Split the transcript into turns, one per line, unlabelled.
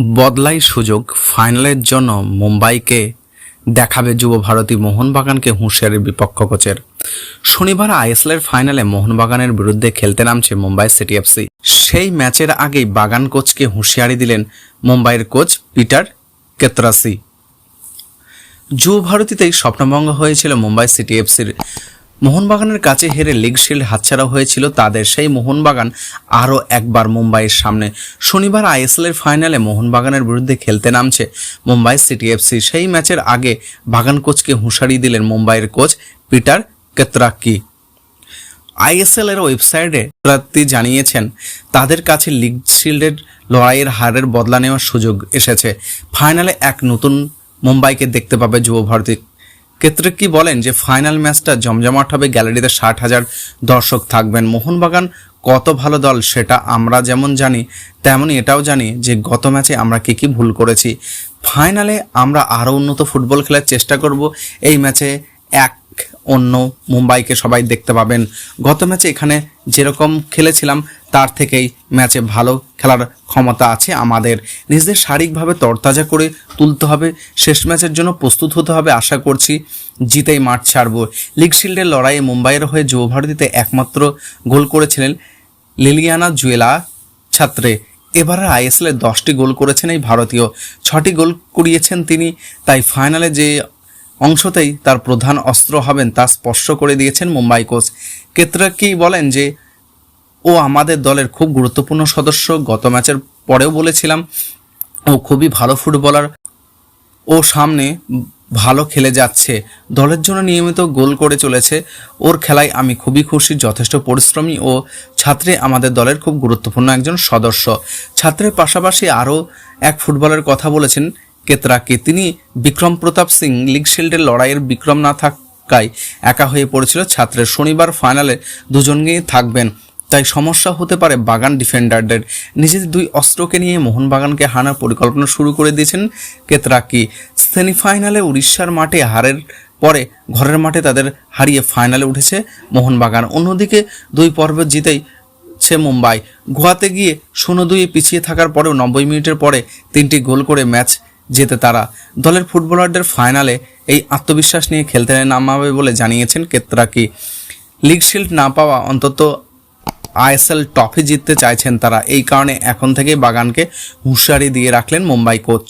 বদলাই সুযোগ ফাইনালের জন্য মুম্বাইকে দেখাবে যুব ভারতী মোহনবাগানকে হুঁশিয়ারির বিপক্ষ কোচের। শনিবার আইএসএলের ফাইনালে মোহনবাগানের বিরুদ্ধে খেলতে নামছে মুম্বাই সিটি এফসি। সেই ম্যাচের আগেই বাগান কোচকে হুঁশিয়ারি দিলেন মুম্বাইয়ের কোচ পিটার কেতরাসি। যুব ভারতীতেই স্বপ্নভঙ্গ হয়েছিল মুম্বাই সিটি এফসির মোহনবাগানের কাছে হেরে লিগ শিল্ড হাতছাড়া হয়েছিল তাদের। সেই মোহনবাগান আরও একবার মুম্বাইয়ের সামনে। শনিবার আইএসএলের ফাইনালে মোহনবাগানের বিরুদ্ধে খেলতে নামছে মুম্বাই সিটি এফসি। সেই ম্যাচের আগে বাগান কোচকে হুঁশারি দিলেন মুম্বাইয়ের কোচ পিটার কেতরাক্কি। আইএসএল এর ওয়েবসাইটে প্রার্থী জানিয়েছেন, তাদের কাছে লিগ শিল্ডের লড়াইয়ের হারের বদলা নেওয়ার সুযোগ এসেছে। ফাইনালে এক নতুন মুম্বাইকে দেখতে পাবে যুব ভারতী ক্ষেত্রে কি বলেন যে ফাইনাল ম্যাচটা জমজমাট হবে? গ্যালারিতে ষাট হাজার দর্শক থাকবেন। মোহনবাগান কত ভালো দল সেটা আমরা যেমন জানি, তেমনই এটাও জানি যে গত ম্যাচে আমরা কী কী ভুল করেছি। ফাইনালে আমরা আরও উন্নত ফুটবল খেলার চেষ্টা করব। এই ম্যাচে এক অন্য মুম্বাইকে সবাই দেখতে পাবেন। গত ম্যাচে এখানে যেরকম খেলেছিলাম, তার থেকেই ম্যাচে ভালো খেলার ক্ষমতা আছে আমাদের। নিজেদের শারীরিকভাবে তরতাজা করে তুলতে হবে, শেষ ম্যাচের জন্য প্রস্তুত হতে হবে আশা করছি জিতেই মাঠ ছাড়ব। লিগ শিল্ডের লড়াইয়ে মুম্বাইয়ের হয়ে যুব ভারতীতে একমাত্র গোল করেছিলেন লিলিয়ানা জুয়েলা ছাত্রে। এবারে আইএসএলে দশটি গোল করেছেন এই ভারতীয়। ছটি গোল করিয়েছেন তিনি, তাই ফাইনালে যে অংশতেই তার প্রধান অস্ত্র হবেন তা স্পর্শ করে দিয়েছেন মুম্বাই কোচ। কেতরাকি বলেন যে, ও আমাদের দলের খুব গুরুত্বপূর্ণ সদস্য। গত ম্যাচের পরেও বলেছিলাম, ও খুবই ভালো ফুটবলার। ও সামনে ভালো খেলে যাচ্ছে। দলের জন্য নিয়মিত গোল করে চলেছে। ওর খেলায় আমি খুবই খুশি, যথেষ্ট পরিশ্রমী ও ছাত্রে আমাদের দলের খুব গুরুত্বপূর্ণ একজন সদস্য। ছাত্রের পাশাপাশি আরও এক ফুটবলের কথা বলেছেন কেতরাকে। তিনি বিক্রম প্রতাপ সিং লিগ শিল্ডের লড়াইয়ের বিক্রম না থাকায় একা হয়ে পড়েছিল। ছাত্রের শনিবার ফাইনালে দুজনকেই থাকবেন। তাই সমস্যা হতে পারে বাগান ডিফেন্ডারদের। নিজেদের দুই অস্ত্রকে নিয়ে মোহনবাগানকে হানার পরিকল্পনা শুরু করে দিয়েছেন কেতরাকি। সেমিফাইনালে উড়িষ্যার মাঠে হারের পরে ঘরের মাঠে তাদের হারিয়ে ফাইনালে উঠেছে মোহনবাগান। অন্যদিকে দুই পর্ব জিতেই সে মুম্বাই। গুয়াতে গিয়ে শূন্য দুইয়ে পিছিয়ে থাকার পরেও নব্বই মিনিটের পরে তিনটি গোল করে ম্যাচ জেতে তারা। দলের ফুটবলারদের ফাইনালে এই আত্মবিশ্বাস নিয়ে খেলতে নামাবে বলে জানিয়েছেন কেতরাকি। লিগ শিল্ড না পাওয়া অন্তত আইএসএল ট্রফি জিততে চাইছেন তারা। এই কারণে এখন থেকেই বাগানকে হুঁশিয়ারি দিয়ে রাখলেন মুম্বাই কোচ।